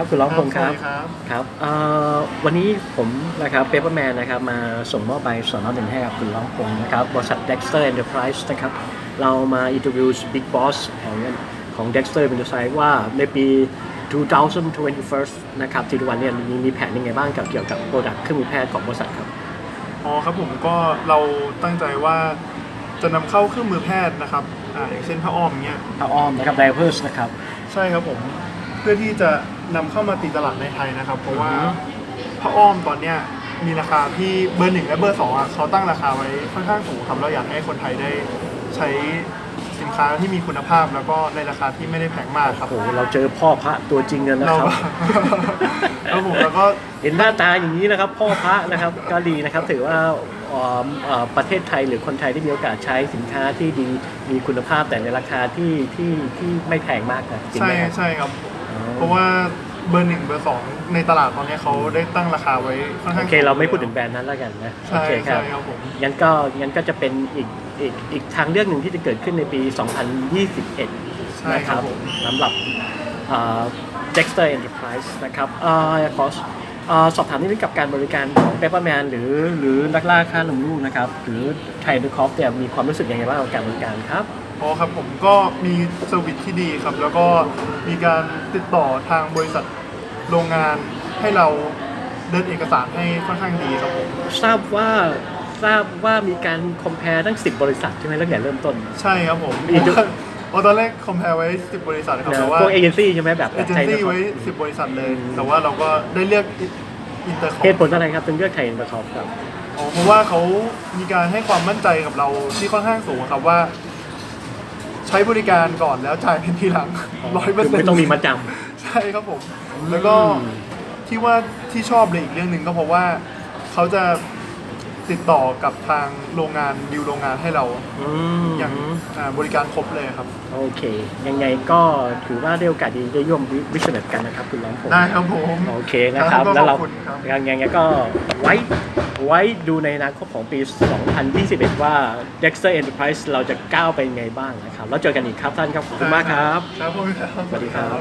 ครับคุณร้องพงษ์ครับสวัสดีครับครับเอ่อวันนี้ผมนะครับเปเปอร์แมนนะครับมาส่งมอบใบสอนอหนึ่งให้กับคุณร้องพงษ์นะครับบริษัท Dexter Enterprise นะครับเรามาอินเตอร์วิว Big Boss ของของ Dexter Enterprise ว่าในปี 2021 นะครับที่วันเนี่ยมีมีแผนยังไงบ้างกับเกี่ยวกับโปรดักต์เครื่องมือแพทย์ของบริษัทครับอ๋อครับผมก็เราตั้งใจว่าจะนำเข้าเครื่องมือแพทย์นะครับอ่าอย่างเช่นผ้าอ้อมเงี้ยผ้าอ้อมนะครับ diapers นะครับ ใช่ครับผม เพื่อที่จะนำเข้ามาตีตลาดในไทยนะครับ เพราะว่าอือฮึผ้าอ้อมตอนเนี้ยมีราคาที่เบอร์หนึ่งและเบอร์สองอะเขาตั้งราคาไว้ค่อนข้างสูงครับเราอยากให้คนไทยได้ใช้สินค้าที่มีคุณภาพแล้วก็ในราคาที่ไม่ได้แพงมากครับโอ้โหเราเจอพ่อพระตัวจริงกันนะเราครับ ครับผมแล้วก็ เห็นหน้าตาอย่างนี้นะครับ พ่อพระนะครับก็ดีนะครับ ถือว่าเอ่อเอ่อประเทศไทยหรือคนไทยที่มีโอกาสใช้สินค้าที่ดีมีคุณภาพแต่ในราคาที่ที่ที่ไม่แพงมากนะจริงใช่ไหมครับ ใช่ครับอ๋อ เพราะว่าเบอร์หนึ่งเบอร์สองในตลาดตอนเนี้ยเขาได้ตั้งราคาไว้ค่อนข้าโองเค เราไม่พูดถึงแบรนด์นั้นแล้วกันนะโอใช่เคคใช่รับครับผม งั้นก็งั้นก็จะเป็นอีกอีกอีกทางเลือกหนึ่งที่จะเกิดขึ้นในปี2021ใช่นะคครัรับบผม สำหรับเอ่อ Dexter Enterprise นะครับเอ่อขอเอ่อ สอบถามนิดนึงกับการบริการของ Pepperman หรือหรือนักล่าค่านมลูกนะครับ หรือไทยดูคอฟเนี่ยมีความรู้สึกยังไงบ้างกับการบริการครับ อ๋อครับผมก็มีเซอร์วิสที่ดีครับ แล้วก็มีการติดต่อทางบริษัทโรงงานให้เราเดินเอกสารให้ค่อนข้างดีครับผมทราบว่าทราบว่ามีการคอมเพลตั้ง 10 บริษัทใช่ไหมตั้งแต่เริ่มต้น ใช่ครับผมอี กเพราะว่าตอนแรกคอมเพลไว้10บริษัทครับนะแต่ว่าพวกเอเจนซี่ใช่ไหมแบบเอเจนไทยซี่ดูคอไว้ฟ10บริษัทเลย แต่ว่าเราก็ได้เลือกอินเตอร์คอเหตุผลอะไรครับถึงเลือกไทยดูคอฟครับเพราะว่าเขามีการให้ความมั่นใจกับเราที่ค่อนข้างสูงครับว่า ใช้บริการก่อนแล้วจ่ายเป็นทีหลังร้อยเปอร์คือเซ็นต์ไม่ต้องมีมาจใช่ครับผม แล้วก็อืมที่ว่าที่ชอบเลยอีกเรื่องหนึ่งก็เพราะว่าเขาจะ ติดต่อกับทางโรงงานดิวโรงงานให้เราำอืมอย่างอ่าบริการครบเลยครับ โอเค ยังไงก็ถือว่าได้โอกาสดีได้ร่วมวิชเนตกันนะครับ คุณล้อมผม ได้ครับผม โอเคนะครับ ครับแล้วเราขอบคุณครับยังยังไงก็ไว้ไว้ดูในอนาคตของปี 2021 ว่า Dexter Enterprise เราจะก้าวไปยังไงบ้างนะครับ แล้วเจอกันอีกครับท่านครับ ขอบคุณมากครับ ครับผมครับ สวัสดีครับ